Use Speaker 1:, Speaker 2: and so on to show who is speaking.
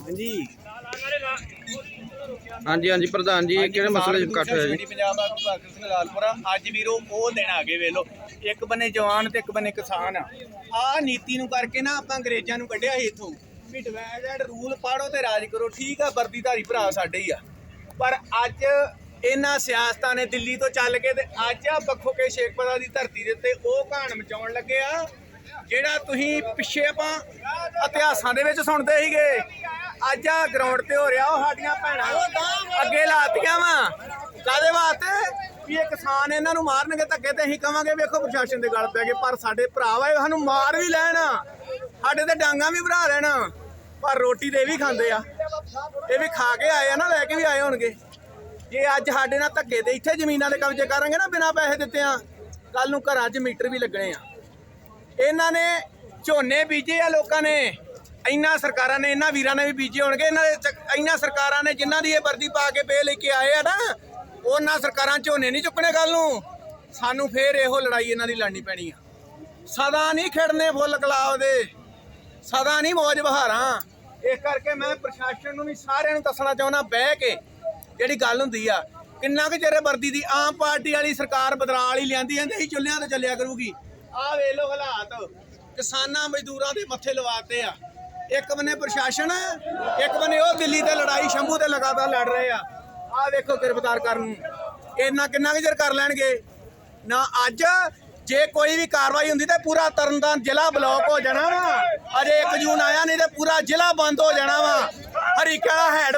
Speaker 1: ਹਾਂਜੀ।
Speaker 2: ਹਾਂਜੀ ਹਾਂਜੀ ਪ੍ਰਧਾਨ ਜੀ ਇਹ ਕਿਹੜੇ ਮਸਲੇ 'ਚ ਇਕੱਠ ਹੋਇਆ ਜੀ?
Speaker 1: ਪੰਜਾਬ ਦਾ ਭਗਤ ਸਿੰਘ ਲਾਲਪੁਰਾ। ਅੱਜ ਵੀਰੋ ਉਹ ਦਿਨ ਆ ਗਏ ਵੇਲੋ ਇੱਕ ਬੰਨੇ ਜਵਾਨ ਤੇ ਇੱਕ ਬੰਨੇ ਕਿਸਾਨ ਆ। ਆਹ ਨੀਤੀ ਨੂੰ ਕਰਕੇ ਨਾ ਆਪਾਂ ਅੰਗਰੇਜ਼ਾਂ ਨੂੰ ਕੱਢਿਆ ਸੀ ਇੱਥੋਂ। ਵੀ ਡਿਵਾਈਡ ਐਂਡ ਰੂਲ ਪਾੜੋ ਤੇ ਰਾਜ ਕਰੋ। ਠੀਕ ਆ ਵਰਦੀਧਾਰੀ ਭਰਾ ਸਾਡੇ ਹੀ ਆ। ਪਰ ਅੱਜ ਇਹਨਾਂ ਸਿਆਸਤਾਂ ਨੇ ਦਿੱਲੀ ਤੋਂ ਚੱਲ ਕੇ ਤੇ ਅੱਜ ਆ ਪੱਖੋ ਕੇ ਸ਼ੇਖਪੁਰਾ ਦੀ ਧਰਤੀ ਦੇ ਉੱਤੇ ਉਹ ਕਹਾਣ ਮਚਾਉਣ ਲੱਗੇ ਆ, ਜਿਹੜਾ ਤੁਸੀਂ ਪਿੱਛੇ ਆਪਾਂ ਇਤਿਹਾਸਾਂ ਦੇ ਵਿੱਚ ਸੁਣਦੇ ਸੀਗੇ। ਅੱਜ ਆ ਗਰਾਊਂਡ ਤੇ ਹੋ ਰਿਹਾ, ਉਹ ਸਾਡੀਆਂ ਭੈਣਾਂ ਅੱਗੇ ਲਾਤੀਆਂ ਵਾ। ਕਾਦੇ ਵਾਸਤੇ? ਵੀ ਇਹ ਕਿਸਾਨ ਇਹਨਾਂ ਨੂੰ ਮਾਰਨਗੇ ਧੱਕੇ ਤੇ ਅਸੀਂ ਕਵਾਂਗੇ, ਵੇਖੋ ਪ੍ਰਸ਼ਾਸਨ ਦੇ ਗੱਲ ਪੈ ਗਏ, ਪਰ ਸਾਡੇ ਭਰਾ ਵਾ ਸਾਨੂੰ ਮਾਰ ਵੀ ਲੈਣ। ਸਾਡੇ ਤੇ ਡਾਂਗਾ ਵੀ ਭਰਾ ਲੈਣ। ਪਰ ਰੋਟੀ ਤੇ ਇਹ ਵੀ ਖਾਂਦੇ ਆ। ਇਹ ਵੀ ਖਾ ਕੇ ਆਏ ਆ ਨਾ, ਲੈ ਕੇ ਵੀ ਆਏ ਹੋਣਗੇ। ਜੇ ਅੱਜ ਸਾਡੇ ਨਾਲ ਧੱਕੇ ਤੇ ਇੱਥੇ ਜ਼ਮੀਨਾਂ ਦੇ ਕਬਜ਼ੇ ਕਰਾਂਗੇ ਨਾ, ਬਿਨਾਂ ਪੈਸੇ ਦਿੱਤੇ ਆ ਕੱਲ ਨੂੰ ਘਰਾਂ 'ਚ ਮੀਟਰ ਵੀ ਲੱਗਣੇ ਆ। ਇਹਨਾਂ ਨੇ ਝੋਨੇ ਬੀਜੇ ਆ ਲੋਕਾਂ ਨੇ। ਇੰਨਾ ਸਰਕਾਰਾਂ ਨੇ ਇਹਨਾਂ ਵੀਰਾਂ ਨੇ ਵੀ ਬੀਜੇ ਹੋਣਗੇ। ਇਹਨਾਂ ਦੇ ਚ- ਇੰਨਾ ਸਰਕਾਰਾਂ ਨੇ ਜਿਨ੍ਹਾਂ ਦੀ ਇਹ ਵਰਦੀ ਪਾ ਕੇ ਪੇ ਲੈ ਕੇ ਆਏ ਆ ਨਾ, ਉਹਨਾਂ ਸਰਕਾਰਾਂ ਝੋਨੇ ਨਹੀਂ ਚੁੱਕਣੇ ਕੱਲ ਨੂੰ। ਸਾਨੂੰ ਫੇਰ ਇਹੋ ਲੜਾਈ ਇਹਨਾਂ ਦੀ ਲੜਨੀ ਪੈਣੀ ਆ। ਸਦਾ ਨਹੀਂ ਖੇਡਨੇ ਫੁੱਲ ਗੁਲਾਬ ਦੇ। ਸਦਾ ਨਹੀਂ ਮੌਜ ਬਹਾਰਾਂ। ਇਸ ਕਰਕੇ ਮੈਂ ਪ੍ਰਸ਼ਾਸਨ ਨੂੰ ਵੀ ਸਾਰਿਆਂ ਨੂੰ ਦੱਸਣਾ ਚਾਹੁੰਦਾ, ਬਹਿ ਕੇ ਜਿਹੜੀ ਗੱਲ ਹੁੰਦੀ ਆ, ਕਿੰਨਾ ਕੁ ਚਿਰ ਵਰਦੀ ਦੀ ਆਮ ਪਾਰਟੀ ਵਾਲੀ ਸਰਕਾਰ ਬਦਲਾਲ ਹੀ ਲਿਆਂਦੀ ਜਾਂਦੀ ਸੀ ਚੁੱਲ੍ਹਿਆਂ ਤੇ ਚੱਲਿਆ ਕਰੂਗੀ। ਆਹ ਵੇਖ ਲਓ ਹਾਲਾਤ। ਕਿਸਾਨਾਂ ਮਜ਼ਦੂਰਾਂ ਦੇ ਮੱਥੇ ਲਵਾਤੇ ਆ। ਇੱਕ ਬੰਨੇ ਪ੍ਰਸ਼ਾਸਨ, ਇੱਕ ਬੰਨੇ ਉਹ ਦਿੱਲੀ ਤੇ ਲੜਾਈ, ਸ਼ੰਭੂ ਤੇ ਲਗਾਤਾਰ ਲੜ ਰਹੇ ਆ। ਆਹ ਵੇਖੋ ਗ੍ਰਿਫਤਾਰ ਕਰਨ ਨੂੰ। ਇੰਨਾ ਕਿੰਨਾ ਕੁ ਚਿਰ ਕਰ ਲੈਣਗੇ? ਨਾ ਅੱਜ, ਜੇ ਕੋਈ ਵੀ ਕਾਰਵਾਈ ਹੁੰਦੀ ਤਾਂ ਪੂਰਾ ਤਰਨਤਾਰਨ ਜ਼ਿਲ੍ਹਾ ਬਲੌਕ ਹੋ ਜਾਣਾ ਵਾ। ਅਜੇ 1 ਜੂਨ ਆਇਆ ਨਹੀਂ ਤੇ ਪੂਰਾ ਜ਼ਿਲ੍ਹਾ ਬੰਦ ਹੋ ਜਾਣਾ ਵਾ। ਹਰੀਕੇ ਵਾਲਾ ਹੈਡ